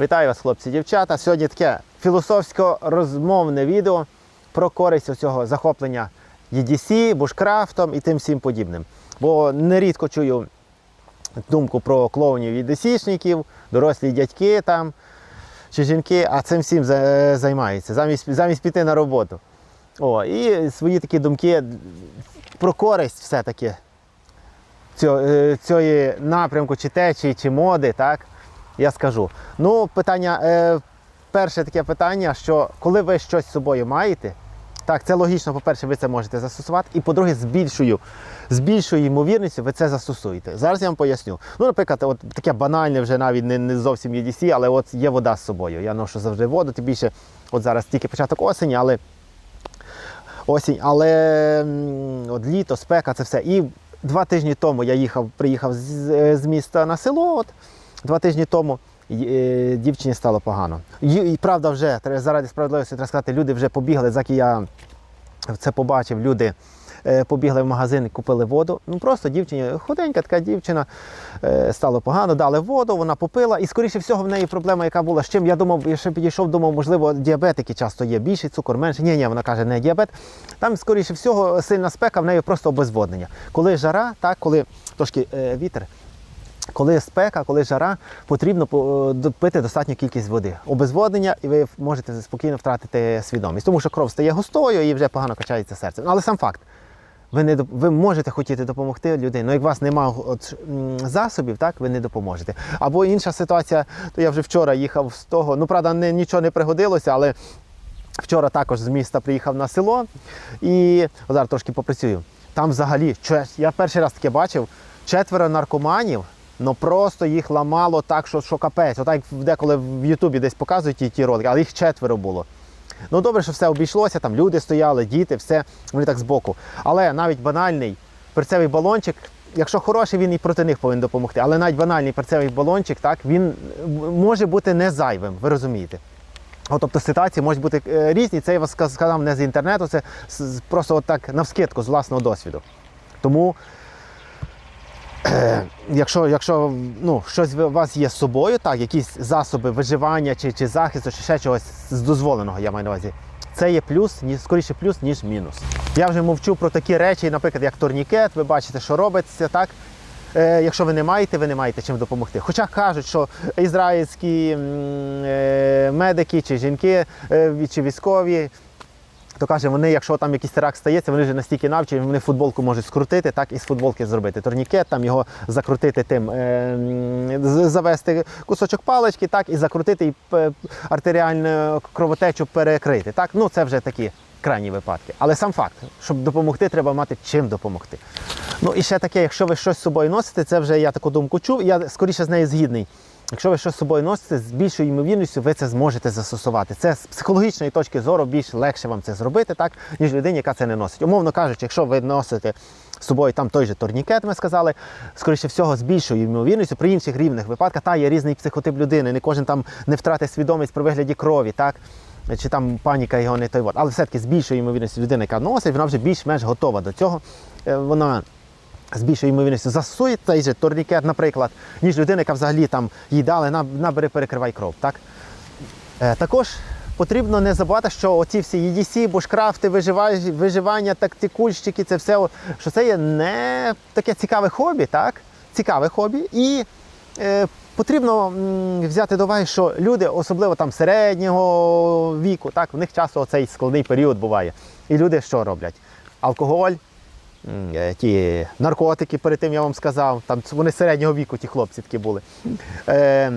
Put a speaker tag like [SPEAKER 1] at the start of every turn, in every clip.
[SPEAKER 1] Вітаю вас, хлопці, дівчата. Сьогодні таке філософсько-розмовне відео про користь цього захоплення EDC, бушкрафтом і тим всім подібним. Бо нерідко чую думку про клоунів EDC-шників, дорослі дядьки там чи жінки, а цим всім за- займаються, замість, замість піти на роботу. О, і свої такі думки про користь все-таки цього, е, напрямку, чи течії, чи моди, так? Я скажу. Ну, питання, е, перше таке питання, що коли ви щось з собою маєте, так, це логічно, по-перше, ви це можете застосувати, і по-друге, з більшою, з більшою ймовірністю ви це застосуєте. Зараз я вам поясню. Ну, наприклад, от таке банальне вже навіть не, не зовсім EDC, але от є вода з собою. Я ношу завжди воду, тим більше, от зараз тільки початок осені, але осінь, але от літо, спека, це все. І два тижні тому я їхав, приїхав з, е, з міста на село. От, два тижні тому е, дівчині стало погано. І, правда, вже заради справедливості треба сказати, люди вже побігли, заки я це побачив, люди. е, Побігли в магазин і купили воду. Ну просто дівчині, худенька така дівчина, е, стало погано, дали воду, вона попила. І скоріше всього в неї проблема, яка була з чим. Я думав, я ще підійшов, думав, можливо, діабетики часто є. Більший цукор, менше. Ні, ні, вона каже, не діабет. Там, скоріше всього, сильна спека, в неї просто обезводнення. Коли жара, так, коли трошки вітер, коли спека, коли жара, потрібно по- пити достатню кількість води. Обезводнення, і ви можете спокійно втратити свідомість, тому що кров стає густою і вже погано качається серце. Ну, Але сам факт. Ви не ви можете хотіти допомогти людині, але як у вас немає от, засобів, так ви не допоможете. Або інша ситуація, то я вже вчора їхав з того. Ну правда, не, нічого не пригодилося, але вчора також з міста приїхав на село і зараз трошки попрацюю. Там взагалі я перший раз таке бачив четверо наркоманів. Ну просто їх ламало так, що, що капець. Отак деколи в Ютубі десь показують ті, ті ролики, але їх четверо було. Ну добре, що все обійшлося, там люди стояли, діти, все, вони так збоку. Але навіть банальний перцевий балончик, якщо хороший, він і проти них повинен допомогти. Але навіть банальний перцевий балончик, так, він е, може бути не зайвим, ви розумієте. От, тобто ситуації можуть бути е, різні. Це я вас сказав не з інтернету, це просто от так навскидку з власного досвіду. Тому якщо, якщо ну, щось у вас є з собою, так, якісь засоби виживання чи, чи захисту, чи ще чогось з дозволеного, я маю на увазі, це є плюс, ні, скоріше плюс, ніж мінус. Я вже мовчу про такі речі, наприклад, як турнікет, ви бачите, що робиться, так? Е, якщо ви не маєте, ви не маєте чим допомогти. Хоча кажуть, що ізраїльські е, медики чи жінки е, чи військові то каже, вони, якщо там якийсь теракт стається, вони вже настільки навчені, вони футболку можуть скрутити, так і з футболки зробити турнікет, там його закрутити тим, е, з- завести кусочок палички, так, і закрутити і артеріальну кровотечу перекрити. Так, ну це вже такі крайні випадки. Але сам факт, щоб допомогти, треба мати чим допомогти. Ну і ще таке, якщо ви щось з собою носите, це вже я таку думку чув, я скоріше з нею згідний. Якщо ви щось з собою носите, з більшою ймовірністю ви це зможете застосувати. Це з психологічної точки зору більш легше вам це зробити, так, ніж людині, яка це не носить. Умовно кажучи, якщо ви носите з собою там той же турнікет, ми сказали, скоріше всього, з більшою ймовірністю, при інших рівних випадках, та є різний психотип людини, не кожен там не втратить свідомість при вигляді крові, так. Чи там паніка його не той вот. Але все-таки з більшою ймовірністю людина, яка носить, вона вже більш-менш готова до цього. Е, Вона з більшою ймовірністю засує цей же турнікет, наприклад, ніж людина, яка взагалі там їй дали, «На- набери, перекривай кров. Так? Е, також потрібно не забувати, що оці всі EDC, бушкрафти, виживання, виживання, тактикульщики, це все, що це є не таке цікаве хобі, так? Цікаве хобі. І е, потрібно взяти до уваги, що люди, особливо там середнього віку, так, в них часто цей складний період буває. І люди що роблять? Алкоголь, е, ті наркотики, перед тим я вам сказав, там вони середнього віку, ті хлопці такі були. Е,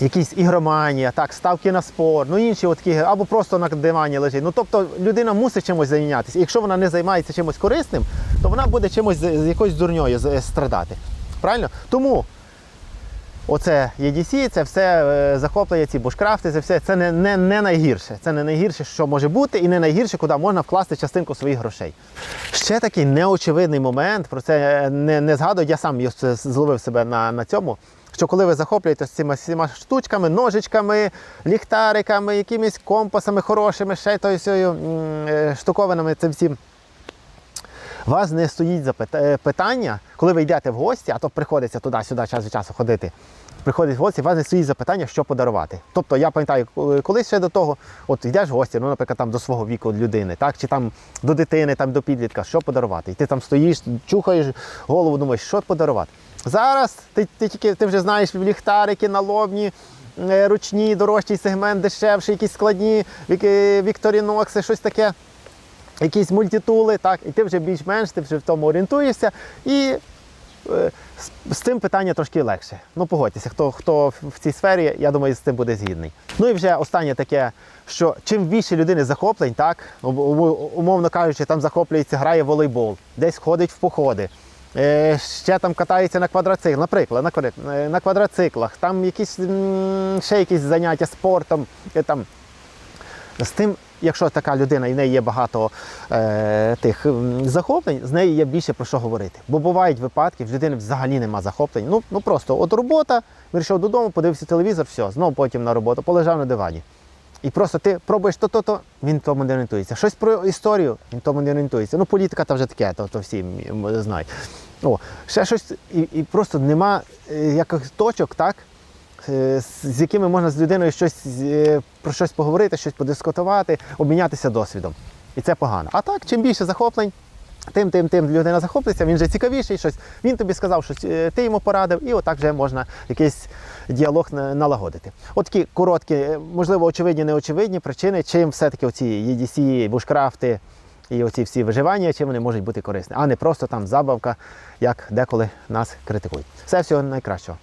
[SPEAKER 1] якісь ігроманія, так, ставки на спорт, ну інші от такі, або просто на дивані лежить. Ну тобто людина мусить чимось зайнятися. І якщо вона не займається чимось корисним, то вона буде чимось з якоюсь дурньою страдати. Правильно? Тому оце EDC, це все е, захоплення, ці бушкрафти, це все це не, не, не найгірше. Це не найгірше, що може бути, і не найгірше, куди можна вкласти частинку своїх грошей. Ще такий неочевидний момент, про це не, не згадую, я сам зловив себе на, на цьому. Що коли ви захоплюєтесь цими всіма штучками, ножичками, ліхтариками, якимись компасами хорошими, ще тою е, штуковинами, цим всім вас не стоїть е, питання, коли ви йдете в гості, а то приходиться туди-сюди час від часу ходити. Приходить в гості, вас не стоїть запитання, що подарувати. Тобто я пам'ятаю, коли- колись ще до того, от йдеш в гості, ну, наприклад, там до свого віку людини, так, чи там до дитини, там до підлітка, що подарувати. І ти там стоїш, чухаєш голову, думаєш, що подарувати. Зараз ти, ти тільки ти вже знаєш ліхтарики, налобні, е, ручні, дорожчий сегмент, дешевший, якісь складні, вікторінокси, щось таке якісь мультитули, так, і ти вже більш-менш ти вже в тому орієнтуєшся. І е, з, цим питання трошки легше. Ну, погодьтеся, хто, хто в цій сфері, я думаю, з цим буде згідний. Ну і вже останнє таке, що чим більше людини захоплень, так, ум- ум- умовно кажучи, там захоплюється, грає в волейбол, десь ходить в походи. е, Ще там катається на квадроциклах, наприклад, е, на квадроциклах, там якісь ще якісь заняття спортом, там з тим, якщо така людина і в неї є багато е, тих захоплень, з нею є більше про що говорити. Бо бувають випадки, в людини взагалі нема захоплень. Ну, ну просто от робота, вирішив додому, подивився телевізор, все, знову потім на роботу, полежав на дивані. І просто ти пробуєш то-то-то, він тому не орієнтується. Щось про історію, він тому не орієнтується. Ну, політика то вже таке, то, то всі знають. О, ще щось, і, і просто нема е, якихось точок, так? Е, з- якими можна з людиною щось е, про щось поговорити, щось подискутувати, обмінятися досвідом. І це погано. А так, чим більше захоплень, тим, тим, тим людина захоплюється, він вже цікавіший, щось. Він тобі сказав, що е, ти йому порадив, і отак вже можна якийсь діалог налагодити. От такі короткі, можливо, очевидні, неочевидні причини, чим все-таки оці EDC, бушкрафти і оці всі виживання, чим вони можуть бути корисні, а не просто там забавка, як деколи нас критикують. Все всього найкращого.